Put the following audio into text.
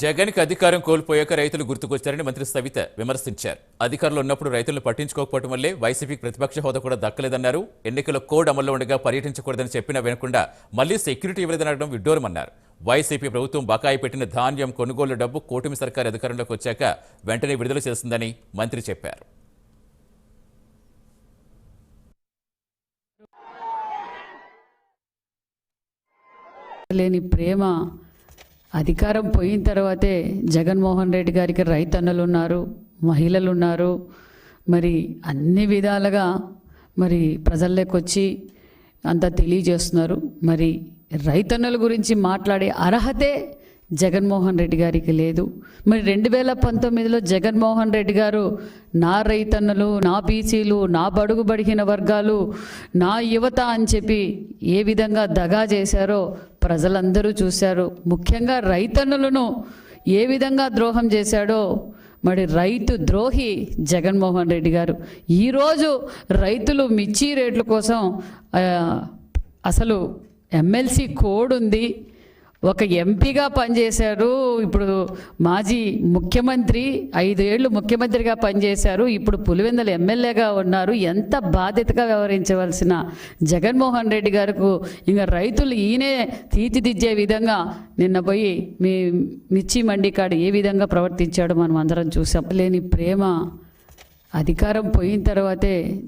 జగన్కి అధికారం కోల్పోయాక రైతులు గుర్తుకొచ్చారని మంత్రి సవిత విమర్శించారు. అధికారులు ఉన్నప్పుడు రైతులను పట్టించుకోకపోవడం వల్లే వైసీపీకి ప్రతిపక్ష హోదా కూడా దక్కలేదన్నారు. ఎన్నికల కోడ్ అమల్లో ఉండగా పర్యటించకూడదని చెప్పినా వినకుండా మళ్ళీ సెక్యూరిటీ ఇవ్వలేదనడం విడ్డూరమన్నారు. వైసీపీ ప్రభుత్వం బకాయి పెట్టిన ధాన్యం కొనుగోలు డబ్బు కూటమి సర్కార్ అధికారంలోకి వచ్చాక వెంటనే విడుదల చేస్తుందని మంత్రి చెప్పారు. లేని ప్రేమ అధికారం పోయిన తర్వాతే జగన్మోహన్ రెడ్డి గారికి రైతన్నలు ఉన్నారు మహిళలు ఉన్నారు. మరి అన్ని విధాలుగా మరి ప్రజల్లోకి వచ్చి అంతా తెలియజేస్తున్నారు. మరి రైతన్నల గురించి మాట్లాడే అర్హతే జగన్మోహన్ రెడ్డి గారికి లేదు. మరి రెండు వేల పంతొమ్మిదిలో జగన్మోహన్ రెడ్డి గారు నా రైతన్నలు నా బీసీలు నా బడుగు బడిగిన వర్గాలు నా యువత అని చెప్పి ఏ విధంగా దగా చేశారో ప్రజలందరూ చూశారు. ముఖ్యంగా రైతన్నులను ఏ విధంగా ద్రోహం చేశాడో మరి రైతు ద్రోహి జగన్మోహన్ రెడ్డి గారు. ఈరోజు రైతులు మిర్చి రేట్ల కోసం అసలు ఎమ్మెల్సీ కోడ్ ఉంది ఒక ఎంపీగా పనిచేశారు. ఇప్పుడు మాజీ ముఖ్యమంత్రి ఐదేళ్ళు ముఖ్యమంత్రిగా పనిచేశారు. ఇప్పుడు పులివెందుల ఎమ్మెల్యేగా ఉన్నారు. ఎంత బాధ్యతగా వ్యవహరించవలసిన జగన్మోహన్ రెడ్డి గారికి ఇంకా రైతులు ఈయనే తీర్చిదిద్దే విధంగా నిన్న పోయి మీ మిర్చి మండి కాడ ఏ విధంగా ప్రవర్తించాడో మనం అందరం చూసాం. లేని ప్రేమ అధికారం పోయిన తర్వాతే